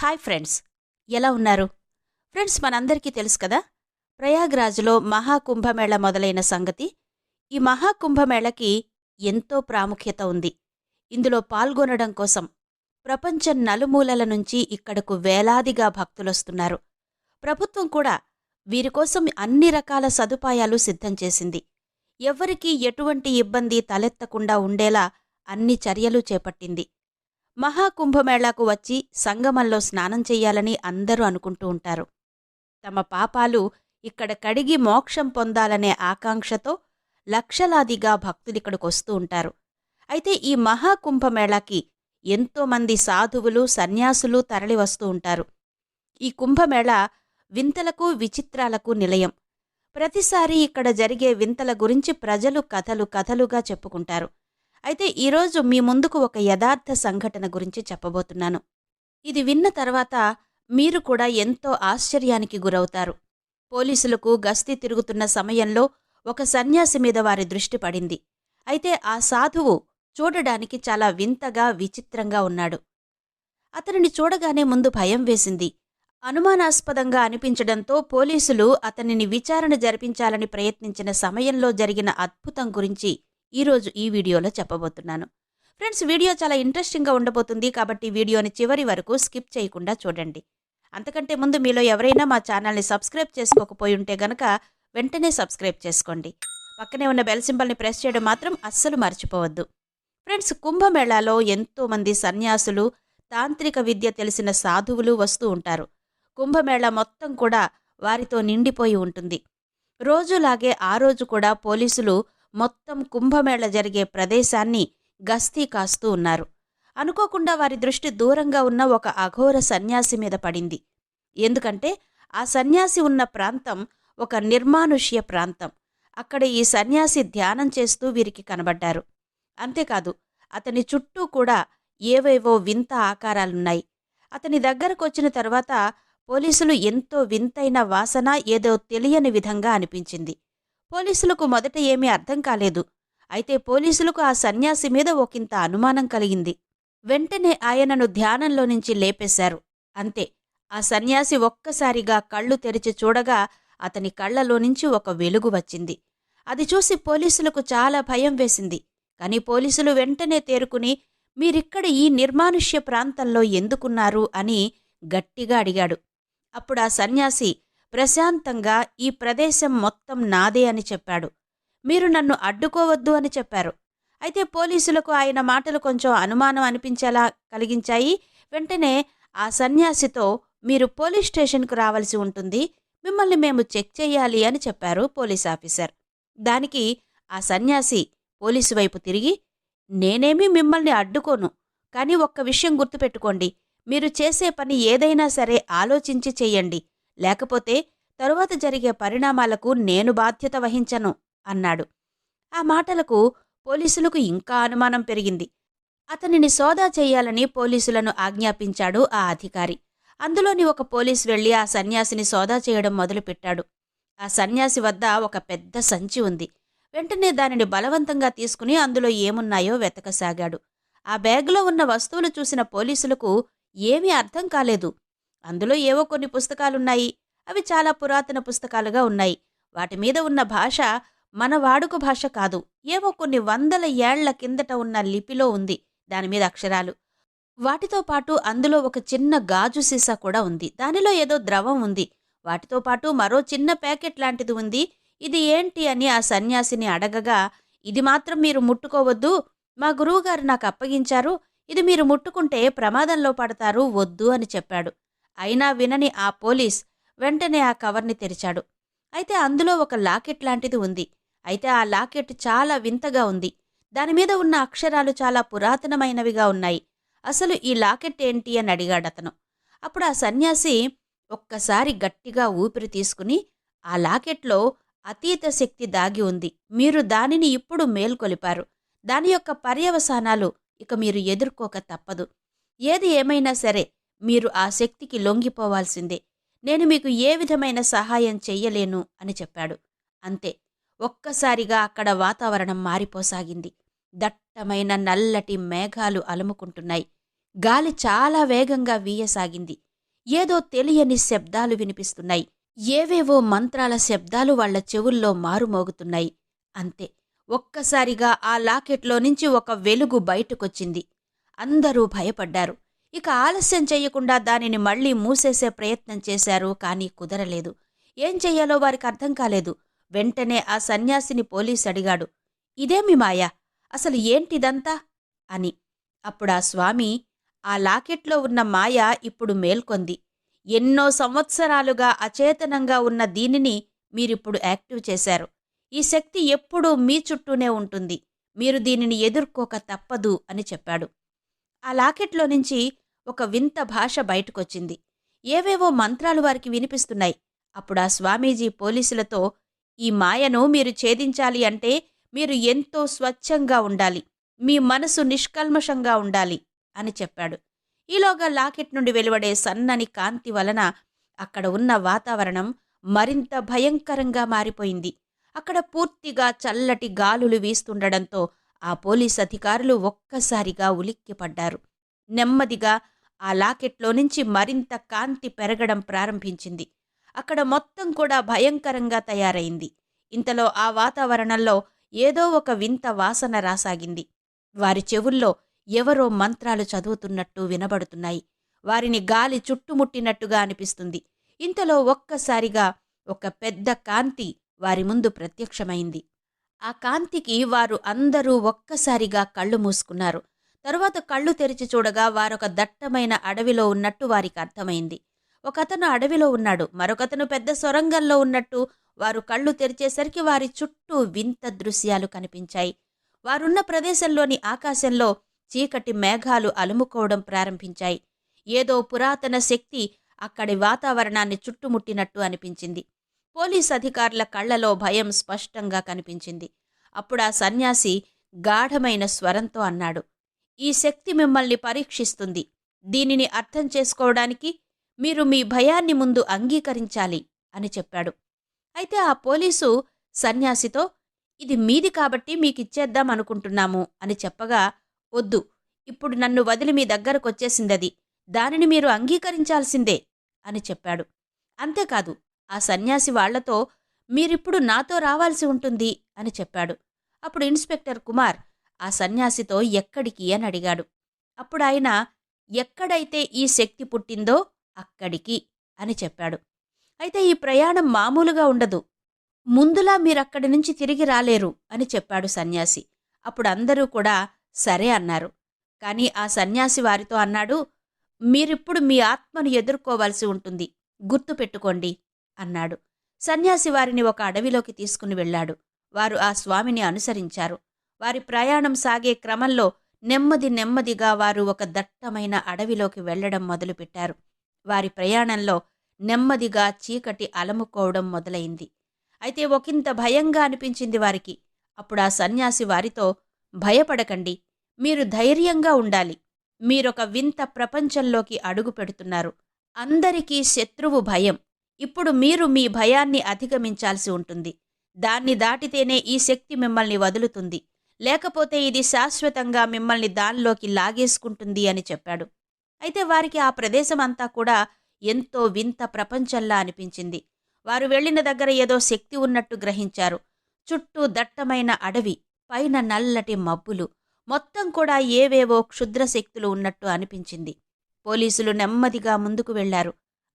Hi friends. ఎలా ఉన్నారు? Friends మనందరికీ తెలుసు కదా ప్రయాగ్రాజ్లో మహాకుంభమేళ మొదలైన సంగతి. ఈ మహాకుంభమేళకి ఎంతో ప్రాముఖ్యత ఉంది. ఇందులో పాల్గొనడం కోసం ప్రపంచం నలుమూలల నుంచి ఇక్కడకు వేలాదిగా భక్తులొస్తున్నారు ప్రభుత్వం కూడా వీరి కోసం అన్ని రకాల సదుపాయాలు సిద్ధం చేసింది. ఎవ్వరికీ ఎటువంటి ఇబ్బంది తలెత్తకుండా ఉండేలా అన్ని చర్యలు చేపట్టింది. మహాకుంభమేళాకు వచ్చి సంగమంలో స్నానం చెయ్యాలని అందరూ అనుకుంటూ ఉంటారు. తమ పాపాలు ఇక్కడ కడిగి మోక్షం పొందాలనే ఆకాంక్షతో లక్షలాదిగా భక్తులిక్కడికొస్తూ ఉంటారు. అయితే ఈ మహాకుంభమేళాకి ఎంతోమంది సాధువులు సన్యాసులు తరలి వస్తూ ఉంటారు. ఈ కుంభమేళ వింతలకు విచిత్రాలకు నిలయం. ప్రతిసారి ఇక్కడ జరిగే వింతల గురించి ప్రజలు కథలు కథలుగా చెప్పుకుంటారు. అయితే ఈరోజు మీ ముందుకు ఒక యథార్థ సంఘటన గురించి చెప్పబోతున్నాను. ఇది విన్న తర్వాత మీరు కూడా ఎంతో ఆశ్చర్యానికి గురవుతారు. పోలీసులకు గస్తీ తిరుగుతున్న సమయంలో ఒక సన్యాసి మీద వారి దృష్టి పడింది. అయితే ఆ సాధువు చూడడానికి చాలా వింతగా విచిత్రంగా ఉన్నాడు. అతనిని చూడగానే ముందు భయం వేసింది. అనుమానాస్పదంగా అనిపించడంతో పోలీసులు అతనిని విచారణ జరిపించాలని ప్రయత్నించిన సమయంలో జరిగిన అద్భుతం గురించి ఈరోజు ఈ వీడియోలో చెప్పబోతున్నాను. ఫ్రెండ్స్ వీడియో చాలా ఇంట్రెస్టింగ్గా ఉండబోతుంది కాబట్టి వీడియోని చివరి వరకు స్కిప్ చేయకుండా చూడండి. అంతకంటే ముందు మీలో ఎవరైనా మా ఛానల్ని సబ్స్క్రైబ్ చేసుకోకపోయి ఉంటే గనక వెంటనే సబ్స్క్రైబ్ చేసుకోండి. పక్కనే ఉన్న బెల్ సింబల్ని ప్రెస్ చేయడం మాత్రం అస్సలు మర్చిపోవద్దు. ఫ్రెండ్స్ కుంభమేళాలో ఎంతోమంది సన్యాసులు తాంత్రిక విద్య తెలిసిన సాధువులు వస్తూ ఉంటారు. కుంభమేళా మొత్తం కూడా వారితో నిండిపోయి ఉంటుంది. రోజులాగే ఆ రోజు కూడా పోలీసులు మొత్తం కుంభమేళ జరిగే ప్రదేశాన్ని గస్తీ కాస్తూ ఉన్నారు. అనుకోకుండా వారి దృష్టి దూరంగా ఉన్న ఒక అఘోర సన్యాసి మీద పడింది. ఎందుకంటే ఆ సన్యాసి ఉన్న ప్రాంతం ఒక నిర్మానుష్య ప్రాంతం. అక్కడ ఈ సన్యాసి ధ్యానం చేస్తూ వీరికి కనబడ్డారు. అంతేకాదు అతని చుట్టూ కూడా ఏవేవో వింత ఆకారాలున్నాయి. అతని దగ్గరకు వచ్చిన తర్వాత పోలీసులు ఎంతో వింతైన వాసన ఏదో తెలియని విధంగా అనిపించింది. పోలీసులకు మొదట ఏమీ అర్థం కాలేదు. అయితే పోలీసులకు ఆ సన్యాసి మీద ఒకంత అనుమానం కలిగింది. వెంటనే ఆయనను ధ్యానంలో నుంచి లేపేశారు. అంతే. ఆ సన్యాసి ఒక్కసారిగా కళ్ళు తెరిచి చూడగా అతని కళ్ళలో నుంచి ఒక వెలుగు వచ్చింది. అది చూసి పోలీసులకు చాలా భయం వేసింది. కానీ పోలీసులు వెంటనే తేరుకుని మీరిక్కడ ఈ నిర్మానుష్య ప్రాంతంలో ఎందుకున్నారు? అని గట్టిగా అడిగాడు. అప్పుడు ఆ సన్యాసి ప్రశాంతంగా ఈ ప్రదేశం మొత్తం నాదే అని చెప్పాడు. మీరు నన్ను అడ్డుకోవద్దు అని చెప్పారు. అయితే పోలీసులకు ఆయన మాటలు కొంచెం అనుమానం అనిపించేలా కలిగించాయి. వెంటనే ఆ సన్యాసితో మీరు పోలీస్ స్టేషన్కు రావాల్సి ఉంటుంది. మిమ్మల్ని మేము చెక్ చేయాలి అని చెప్పారు పోలీస్ ఆఫీసర్. దానికి ఆ సన్యాసి పోలీసు వైపు తిరిగి నేనేమీ మిమ్మల్ని అడ్డుకోను. కానీ ఒక్క విషయం గుర్తుపెట్టుకోండి. మీరు చేసే పని ఏదైనా సరే ఆలోచించి చెయ్యండి లేకపోతే తరువాత జరిగే పరిణామాలకు నేను బాధ్యత వహించను అన్నాడు. ఆ మాటలకు పోలీసులకు ఇంకా అనుమానం పెరిగింది. అతనిని సోదా చేయాలని పోలీసులను ఆజ్ఞాపించాడు ఆ అధికారి. అందులోని ఒక పోలీసు వెళ్ళి ఆ సన్యాసిని సోదా చేయడం మొదలుపెట్టాడు. ఆ సన్యాసి వద్ద ఒక పెద్ద సంచి ఉంది. వెంటనే దానిని బలవంతంగా తీసుకుని అందులో ఏమున్నాయో వెతకసాగాడు. ఆ బ్యాగ్లో ఉన్న వస్తువులు చూసిన పోలీసులకు ఏమీ అర్థం కాలేదు. అందులో ఏవో కొన్ని పుస్తకాలున్నాయి. అవి చాలా పురాతన పుస్తకాలుగా ఉన్నాయి. వాటి మీద ఉన్న భాష మన వాడుక భాష కాదు. ఏవో కొన్ని వందల ఏళ్ళ కిందట ఉన్న లిపిలో ఉంది దానిమీద అక్షరాలు. వాటితో పాటు అందులో ఒక చిన్న గాజు సీసా కూడా ఉంది. దానిలో ఏదో ద్రవం ఉంది. వాటితో పాటు మరో చిన్న ప్యాకెట్ లాంటిది ఉంది. ఇది ఏంటి అని ఆ సన్యాసిని అడగగా ఇది మాత్రం మీరు ముట్టుకోవద్దు. మా గురువుగారు నాకు అప్పగించారు. ఇది మీరు ముట్టుకుంటే ప్రమాదంలో పడతారు. వద్దు అని చెప్పాడు. అయినా వినని ఆ పోలీస్ వెంటనే ఆ కవర్ని తెరిచాడు. అయితే అందులో ఒక లాకెట్ లాంటిది ఉంది. అయితే ఆ లాకెట్ చాలా వింతగా ఉంది. దానిమీద ఉన్న అక్షరాలు చాలా పురాతనమైనవిగా ఉన్నాయి. అసలు ఈ లాకెట్ ఏంటి అని అడిగాడతను. అప్పుడు ఆ సన్యాసి ఒక్కసారి గట్టిగా ఊపిరి తీసుకుని ఆ లాకెట్లో అతీత శక్తి దాగి ఉంది. మీరు దానిని ఇప్పుడు మేల్కొలిపారు. దాని యొక్క పర్యవసానాలు ఇక మీరు ఎదుర్కోక తప్పదు. ఏది ఏమైనా సరే మీరు ఆ శక్తికి లొంగిపోవాల్సిందే. నేను మీకు ఏ విధమైన సహాయం చెయ్యలేను అని చెప్పాడు. అంతే. ఒక్కసారిగా అక్కడ వాతావరణం మారిపోసాగింది. దట్టమైన నల్లటి మేఘాలు అలుముకుంటున్నాయి. గాలి చాలా వేగంగా వీయసాగింది. ఏదో తెలియని శబ్దాలు వినిపిస్తున్నాయి. ఏవేవో మంత్రాల శబ్దాలు వాళ్ళ చెవుల్లో మారుమోగుతున్నాయి. అంతే. ఒక్కసారిగా ఆ లాకెట్లో నుంచి ఒక వెలుగు బయటకొచ్చింది. అందరూ భయపడ్డారు. ఇక ఆలస్యం చేయకుండా దానిని మళ్ళీ మూసేసే ప్రయత్నం చేశారు కానీ కుదరలేదు. ఏం చెయ్యాలో వారికి అర్థం కాలేదు. వెంటనే ఆ సన్యాసిని పోలీస్ అడిగాడు. ఇదేమి మాయా? అసలు ఏంటిదంతా? అని. అప్పుడా స్వామి ఆ లాకెట్లో ఉన్న మాయ ఇప్పుడు మేల్కొంది. ఎన్నో సంవత్సరాలుగా అచేతనంగా ఉన్న దీనిని మీరిప్పుడు యాక్టివ్ చేశారు. ఈ శక్తి ఎప్పుడూ మీ చుట్టూనే ఉంటుంది. మీరు దీనిని ఎదుర్కోక తప్పదు అని చెప్పాడు. ఆ లాకెట్లో నుంచి ఒక వింత భాష బయటకొచ్చింది. ఏవేవో మంత్రాలు వారికి వినిపిస్తున్నాయి. అప్పుడు ఆ స్వామీజీ పోలీసులతో ఈ మాయను మీరు ఛేదించాలి అంటే మీరు ఎంతో స్వచ్ఛంగా ఉండాలి. మీ మనసు నిష్కల్మషంగా ఉండాలి అని చెప్పాడు. ఈలోగా లాకెట్ నుండి వెలువడే సన్నని కాంతి వలన అక్కడ ఉన్న వాతావరణం మరింత భయంకరంగా మారిపోయింది. అక్కడ పూర్తిగా చల్లటి గాలులు వీస్తుండడంతో ఆ పోలీస్ అధికారులు ఒక్కసారిగా ఉలిక్కిపడ్డారు. నెమ్మదిగా ఆ లాకెట్లో నుంచి మరింత కాంతి పెరగడం ప్రారంభించింది. అక్కడ మొత్తం కూడా భయంకరంగా తయారైంది. ఇంతలో ఆ వాతావరణంలో ఏదో ఒక వింత వాసన రాసాగింది. వారి చెవుల్లో ఎవరో మంత్రాలు చదువుతున్నట్టు వినబడుతున్నాయి. వారిని గాలి చుట్టుముట్టినట్టుగా అనిపిస్తుంది. ఇంతలో ఒక్కసారిగా ఒక పెద్ద కాంతి వారి ముందు ప్రత్యక్షమైంది. ఆ కాంతికి వారు అందరూ ఒక్కసారిగా కళ్ళు మూసుకున్నారు. తరువాత కళ్ళు తెరిచి చూడగా వారొక దట్టమైన అడవిలో ఉన్నట్టు వారికి అర్థమైంది. ఒకతను అడవిలో ఉన్నాడు మరొకతను పెద్ద సొరంగంలో ఉన్నట్టు వారు కళ్ళు తెరిచేసరికి వారి చుట్టూ వింత దృశ్యాలు కనిపించాయి. వారున్న ప్రదేశంలోని ఆకాశంలో చీకటి మేఘాలు అలుముకోవడం ప్రారంభించాయి. ఏదో పురాతన శక్తి అక్కడి వాతావరణాన్ని చుట్టుముట్టినట్టు అనిపించింది. పోలీస్ అధికారుల కళ్ళలో భయం స్పష్టంగా కనిపించింది. అప్పుడు ఆ సన్యాసి గాఢమైన స్వరంతో అన్నాడు ఈ శక్తి మిమ్మల్ని పరీక్షిస్తుంది. దీనిని అర్థం చేసుకోవడానికి మీరు మీ భయాన్ని ముందు అంగీకరించాలి అని చెప్పాడు. అయితే ఆ పోలీసు సన్యాసితో ఇది మీది కాబట్టి మీకిచ్చేద్దాం అనుకుంటున్నాము అని చెప్పగా వద్దు. ఇప్పుడు నన్ను వదిలి మీ దగ్గరకొచ్చేసిందది. దానిని మీరు అంగీకరించాల్సిందే అని చెప్పాడు. అంతేకాదు ఆ సన్యాసి వాళ్ళతో మీరిప్పుడు నాతో రావాల్సి ఉంటుంది అని చెప్పాడు. అప్పుడు ఇన్స్పెక్టర్ కుమార్ ఆ సన్యాసితో ఎక్కడికి? అని అడిగాడు. అప్పుడు ఆయన ఎక్కడైతే ఈ శక్తి పుట్టిందో అక్కడికి అని చెప్పాడు. అయితే ఈ ప్రయాణం మామూలుగా ఉండదు. ముందులా మీరక్కడి నుంచి తిరిగి రాలేరు అని చెప్పాడు సన్యాసి. అప్పుడు అందరూ కూడా సరే అన్నారు. కానీ ఆ సన్యాసి వారితో అన్నాడు మీరిప్పుడు మీ ఆత్మను ఎదుర్కోవాల్సి ఉంటుంది. గుర్తుపెట్టుకోండి. అన్నాడు. సన్యాసి వారిని ఒక అడవిలోకి తీసుకుని వెళ్ళాడు. వారు ఆ స్వామిని అనుసరించారు. వారి ప్రయాణం సాగే క్రమంలో నెమ్మది నెమ్మదిగా వారు ఒక దట్టమైన అడవిలోకి వెళ్ళడం మొదలుపెట్టారు. వారి ప్రయాణంలో నెమ్మదిగా చీకటి అలముకోవడం మొదలైంది. అయితే ఒకంత భయంగా అనిపించింది వారికి. అప్పుడు ఆ సన్యాసి వారితో భయపడకండి. మీరు ధైర్యంగా ఉండాలి. మీరొక వింత ప్రపంచంలోకి అడుగు పెడుతున్నారు. అందరికీ శత్రువు భయం. ఇప్పుడు మీరు మీ భయాన్ని అధిగమించాల్సి ఉంటుంది. దాన్ని దాటితేనే ఈ శక్తి మిమ్మల్ని వదులుతుంది. లేకపోతే ఇది శాశ్వతంగా మిమ్మల్ని దానిలోకి లాగేసుకుంటుంది అని చెప్పాడు. అయితే వారికి ఆ ప్రదేశం అంతా కూడా ఎంతో వింత ప్రపంచంలా అనిపించింది. వారు వెళ్ళిన దగ్గర ఏదో శక్తి ఉన్నట్టు గ్రహించారు. చుట్టూ దట్టమైన అడవి పైన నల్లటి మబ్బులు మొత్తం కూడా ఏవేవో క్షుద్ర శక్తులు ఉన్నట్టు అనిపించింది. పోలీసులు నెమ్మదిగా ముందుకు వెళ్ళారు.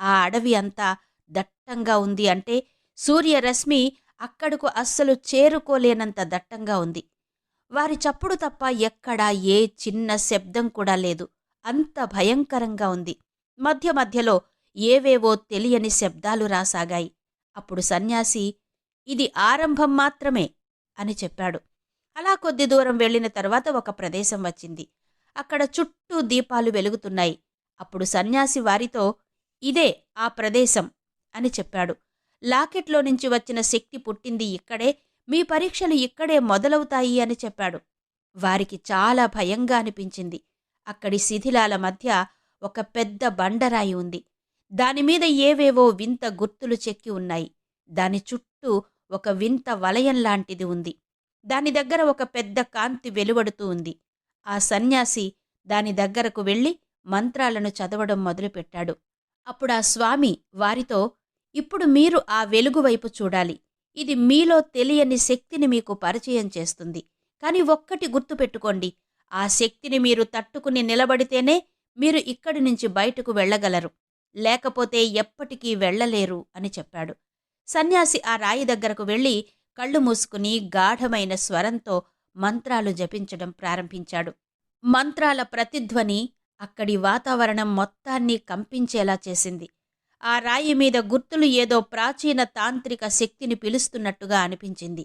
ఆ అడవి అంతా దట్టంగా ఉంది అంటే సూర్యరశ్మి అక్కడకు అస్సలు చేరుకోలేనంత దట్టంగా ఉంది. వారి చప్పుడు తప్ప ఎక్కడా ఏ చిన్న శబ్దం కూడా లేదు. అంత భయంకరంగా ఉంది. మధ్య మధ్యలో ఏవేవో తెలియని శబ్దాలు రాసాగాయి. అప్పుడు సన్యాసి ఇది ఆరంభం మాత్రమే అని చెప్పాడు. అలా కొద్ది దూరం వెళ్ళిన తర్వాత ఒక ప్రదేశం వచ్చింది. అక్కడ చుట్టూ దీపాలు వెలుగుతున్నాయి. అప్పుడు సన్యాసి వారితో ఇదే ఆ ప్రదేశం. అని చెప్పాడు. లాకెట్లో నుంచి వచ్చిన శక్తి పుట్టింది ఇక్కడే మీ పరీక్షలు ఇక్కడే మొదలవుతాయి అని చెప్పాడు. వారికి చాలా భయంగా అనిపించింది. అక్కడి శిథిలాల మధ్య ఒక పెద్ద బండరాయి ఉంది. దానిమీద ఏవేవో వింత గుర్తులు చెక్కి ఉన్నాయి. దాని చుట్టూ ఒక వింత వలయం లాంటిది ఉంది. దాని దగ్గర ఒక పెద్ద కాంతి వెలువడుతూ ఉంది. ఆ సన్యాసి దాని దగ్గరకు వెళ్ళి మంత్రాలను చదవడం మొదలుపెట్టాడు. అప్పుడు ఆ స్వామి వారితో ఇప్పుడు మీరు ఆ వెలుగు వైపు చూడాలి. ఇది మీలో తెలియని శక్తిని మీకు పరిచయం చేస్తుంది. కానీ ఒక్కటి గుర్తుపెట్టుకోండి. ఆ శక్తిని మీరు తట్టుకుని నిలబడితేనే మీరు ఇక్కడి నుంచి బయటకు వెళ్ళగలరు. లేకపోతే ఎప్పటికీ వెళ్ళలేరు అని చెప్పాడు. సన్యాసి ఆ రాయి దగ్గరకు వెళ్ళి కళ్ళు మూసుకుని గాఢమైన స్వరంతో మంత్రాలు జపించడం ప్రారంభించాడు. మంత్రాల ప్రతిధ్వని అక్కడి వాతావరణం మొత్తాన్ని కంపించేలా చేసింది. ఆ రాయి మీద గుర్తులు ఏదో ప్రాచీన తాంత్రిక శక్తిని పిలుస్తున్నట్టుగా అనిపించింది.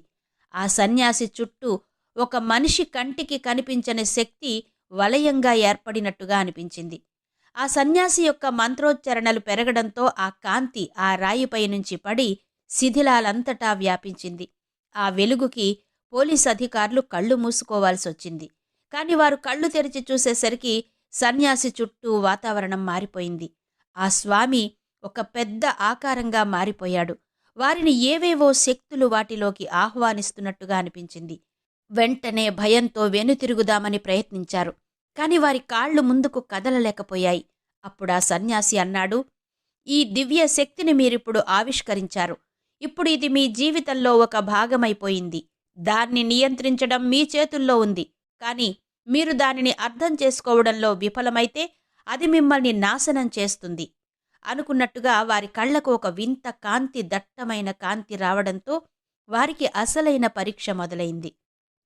ఆ సన్యాసి చుట్టూ ఒక మనిషి కంటికి కనిపించని శక్తి వలయంగా ఏర్పడినట్టుగా అనిపించింది. ఆ సన్యాసి యొక్క మంత్రోచ్చరణలు పెరగడంతో ఆ కాంతి ఆ రాయిపై నుంచి పడి శిథిలాలంతటా వ్యాపించింది. ఆ వెలుగుకి పోలీస్ అధికారులు కళ్ళు మూసుకోవాల్సి వచ్చింది. కాని వారు కళ్ళు తెరిచి చూసేసరికి సన్యాసి చుట్టూ వాతావరణం మారిపోయింది. ఆ స్వామి ఒక పెద్ద ఆకారంగా మారిపోయాడు. వారిని ఏవేవో శక్తులు వాటిలోకి ఆహ్వానిస్తున్నట్టుగా అనిపించింది. వెంటనే భయంతో వెనుతిరుగుదామని ప్రయత్నించారు. కాని వారి కాళ్ళు ముందుకు కదలలేకపోయాయి. అప్పుడా సన్యాసి అన్నాడు ఈ దివ్య శక్తిని మీరిప్పుడు ఆవిష్కరించారు. ఇప్పుడు ఇది మీ జీవితంలో ఒక భాగమైపోయింది. దాన్ని నియంత్రించడం మీ చేతుల్లో ఉంది. కానీ మీరు దానిని అర్థం చేసుకోవడంలో విఫలమైతే అది మిమ్మల్ని నాశనం చేస్తుంది. అనుకున్నట్టుగా వారి కళ్ళకు ఒక వింత కాంతి దట్టమైన కాంతి రావడంతో వారికి అసలైన పరీక్ష మొదలైంది.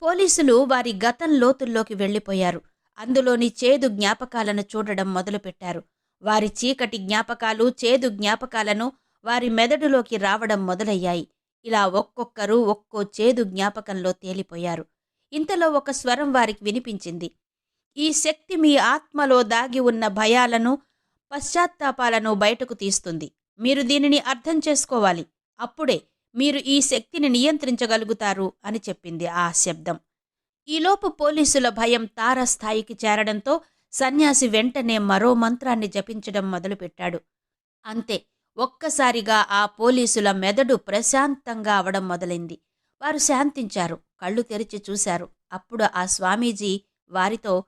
పోలీసులు వారి గతం లోతుల్లోకి వెళ్ళిపోయారు. అందులోని చేదు జ్ఞాపకాలను చూడడం మొదలుపెట్టారు. వారి చీకటి జ్ఞాపకాలు చేదు జ్ఞాపకాలను వారి మెదడులోకి రావడం మొదలయ్యాయి. ఇలా ఒక్కొక్కరు ఒక్కో చేదు జ్ఞాపకంలో తేలిపోయారు. ఇంతలో ఒక స్వరం వారికి వినిపించింది. ఈ శక్తి మీ ఆత్మలో దాగి ఉన్న భయాలను పశ్చాత్తాపాలను బయటకు తీస్తుంది. మీరు దీనిని అర్థం చేసుకోవాలి. అప్పుడే మీరు ఈ శక్తిని నియంత్రించగలుగుతారు అని చెప్పింది ఆ శబ్దం. ఈలోపు పోలీసుల భయం తారస్థాయికి చేరడంతో సన్యాసి వెంటనే మరో మంత్రాన్ని జపించడం మొదలుపెట్టాడు. అంతే ఒక్కసారిగా ఆ పోలీసుల మెదడు ప్రశాంతంగా అవడం మొదలైంది. వారు శాంతించారు కళ్ళు తెరిచి చూశారు. అప్పుడు ఆ స్వామీజీ వారితో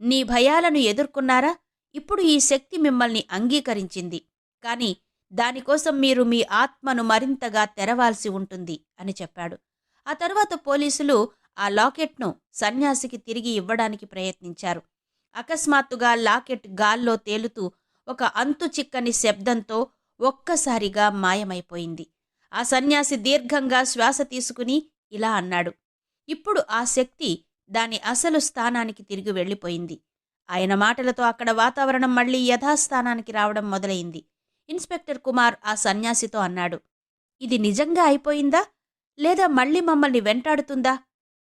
నీ భయాలను ఎదుర్కొన్నారా? ఇప్పుడు ఈ శక్తి మిమ్మల్ని అంగీకరించింది. కానీ దానికోసం మీరు మీ ఆత్మను మరింతగా తెరవాల్సి ఉంటుంది అని చెప్పాడు. ఆ తర్వాత పోలీసులు ఆ లాకెట్ను సన్యాసికి తిరిగి ఇవ్వడానికి ప్రయత్నించారు. అకస్మాత్తుగా లాకెట్ గాల్లో తేలుతూ ఒక అంతు చిక్కని శబ్దంతో ఒక్కసారిగా మాయమైపోయింది. ఆ సన్యాసి దీర్ఘంగా శ్వాస తీసుకుని ఇలా అన్నాడు. ఇప్పుడు ఆ శక్తి దాని అసలు స్థానానికి తిరిగి వెళ్ళిపోయింది. ఆయన మాటలతో అక్కడ వాతావరణం మళ్ళీ యథాస్థానానికి రావడం మొదలైంది. ఇన్స్పెక్టర్ కుమార్ ఆ సన్యాసితో అన్నాడు ఇది నిజంగా అయిపోయిందా? లేదా మళ్ళీ మమ్మల్ని వెంటాడుతుందా?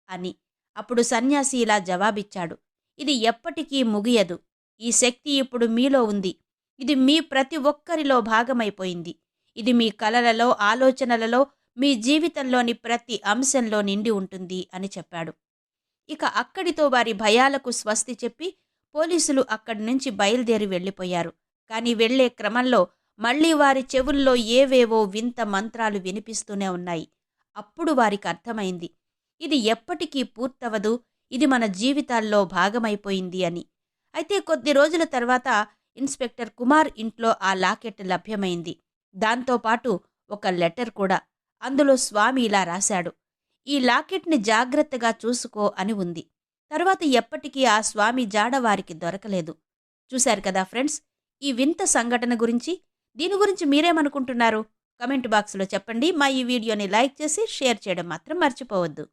అని. అప్పుడు సన్యాసి ఇలా జవాబిచ్చాడు ఇది ఎప్పటికీ ముగియదు. ఈ శక్తి ఇప్పుడు మీలో ఉంది. ఇది మీ ప్రతి ఒక్కరిలో భాగమైపోయింది. ఇది మీ కలలలో ఆలోచనలలో మీ జీవితంలోని ప్రతి అంశంలో నిండి ఉంటుంది అని చెప్పాడు. ఇక అక్కడితో వారి భయాలకు స్వస్తి చెప్పి పోలీసులు అక్కడి నుంచి బయలుదేరి వెళ్ళిపోయారు. కానీ వెళ్ళే క్రమంలో మళ్ళీ వారి చెవుల్లో ఏవేవో వింత మంత్రాలు వినిపిస్తూనే ఉన్నాయి. అప్పుడు వారికి అర్థమైంది ఇది ఎప్పటికీ పూర్తవదు ఇది మన జీవితాల్లో భాగమైపోయింది అని. అయితే కొద్ది రోజుల తర్వాత ఇన్స్పెక్టర్ కుమార్ ఇంట్లో ఆ లాకెట్ లభ్యమైంది. దాంతోపాటు ఒక లెటర్ కూడా అందులో స్వామి ఇలా రాశాడు ఈ లాకెట్ని జాగ్రత్తగా చూసుకో అని ఉంది. తర్వాత ఎప్పటికీ ఆ స్వామి జాడ వారికి దొరకలేదు. చూశారు కదా ఫ్రెండ్స్ ఈ వింత సంఘటన గురించి? దీని గురించి మీరేమనుకుంటున్నారు? కమెంట్ బాక్స్లో చెప్పండి. మా ఈ వీడియోని లైక్ చేసి షేర్ చేయడం మాత్రం మర్చిపోవద్దు.